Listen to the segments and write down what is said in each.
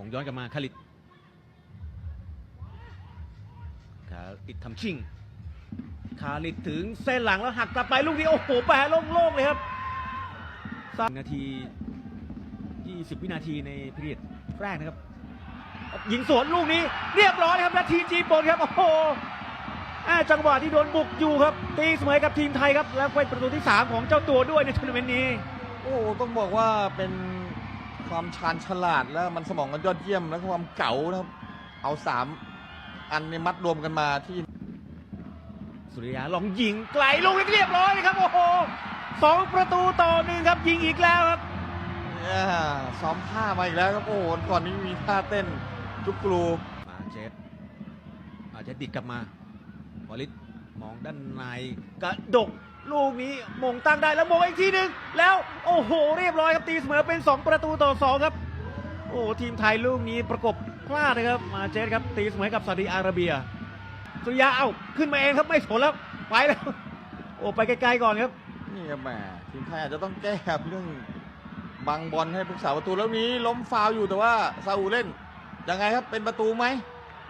มงย้อนกลับมาคาริดคาริดทำชิ่งคาริดถึงเส้นหลังแล้วหักกลับไปลูกนี้โอ้โหแปะโล่งๆเลยครับสามนาที 20 วินาทีในพีเรียดแรกนะครับ ยิงสวนลูกนี้เรียบร้อยครับนาทีจีบนครับ โอ้โหจังหวะที่โดนบุกอยู่ครับ ตีเสมอกับทีมไทยครับ แล้วเป็นประตูที่ 3 ของเจ้าตัวด้วยในทัวร์นาเมนต์นี้ โอ้ต้องบอกว่าเป็น ความชาญฉลาดแล้วมันสมองกันยอดเยี่ยมแล้วก็ความเก๋านะครับ เอาสามอันเนี่ยมัดรวมกันมาที่ สุริยาลองยิงไกลลูกนี้เรียบร้อยเลยครับ โอ้โหสองประตูต่อหนึ่งครับยิงอีกแล้วครับเนี่ยซ้อมท่ามาอีกแล้วครับโอ้โหก่อนนี้มีท่าเต้นจุกกรูมาเจสอาจจะดิดกลับมาบอลิสมองด้านในกระดก ลูกนี้มงตั้งได้แล้วมงอีกทีหนึ่งแล้วโอ้โหเรียบร้อยครับตีเสมอเป็น 2 ประตูต่อ 2 ครับ โอ้ทีมไทยลูกนี้ประกบพลาดนะครับมาเจสครับตีเสมอกับซาอุดิอาระเบีย สุริยาเอาขึ้นมาเองครับไม่สนแล้วไปแล้วโอ้ไปไกลๆก่อนครับนี่ครับแหมทีมไทยอาจจะต้องแก้เรื่องบังบอลให้ผู้สาประตูแล้วนี้ล้มฟาวอยู่แต่ว่าซาอุเล่นยังไงครับเป็นประตูไหม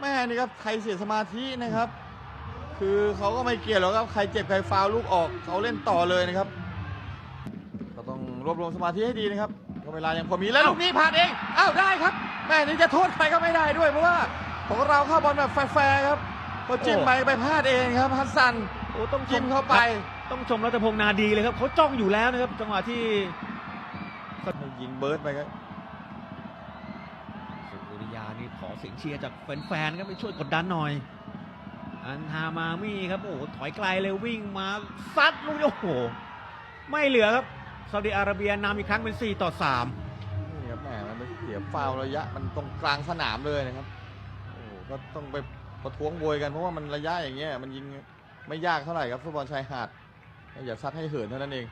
แม่นี่ครับใครเสียสมาธินะครับ คือเขาก็ไม่เกี่ยวหรอกครับใครเจ็บใครฟาวล์ลูกออกเขาเล่นต่อเลยนะครับก็ต้องรวบรวมสมาธิให้ดีนะครับก็เวลายังพอมีแล้วลูกนี้ผ่านเองอ้าวได้ครับแม่นี่จะโทษใครก็ไม่ได้ด้วยเพราะว่าของเราเข้าบอลแบบแฟร์ๆครับพอจิ้มไปไปพลาดเองครับฮัสซันโอ้ต้องชจิ้มเข้าไป ต้องชมรัตพงษ์นาดีเลยครับเขาจ้องอยู่แล้วนะครับจังหวะที่ให้ยิงเบิร์ดไปครับสุริยานี่ขอเสียงเชียร์จากแฟนๆครับไปช่วยกดดันหน่อย อันฮามามี่ครับโอ้โหถอยไกลเลยวิ่งมาซัดลูกโอ้โหไม่เหลือครับซาอุดิอาระเบียนำอีกครั้งเป็น 4 ต่อ 3 นี่ครับแหมมันไปเสียฟาวระยะมันตรงกลางสนามเลยนะครับโอ้ก็ต้องไปประท้วงโวยกันเพราะว่ามันระยะอย่างเงี้ยมันยิงไม่ยากเท่าไหร่ครับฟุตบอลชายหาดอย่าซัดให้เหินเท่านั้นเอง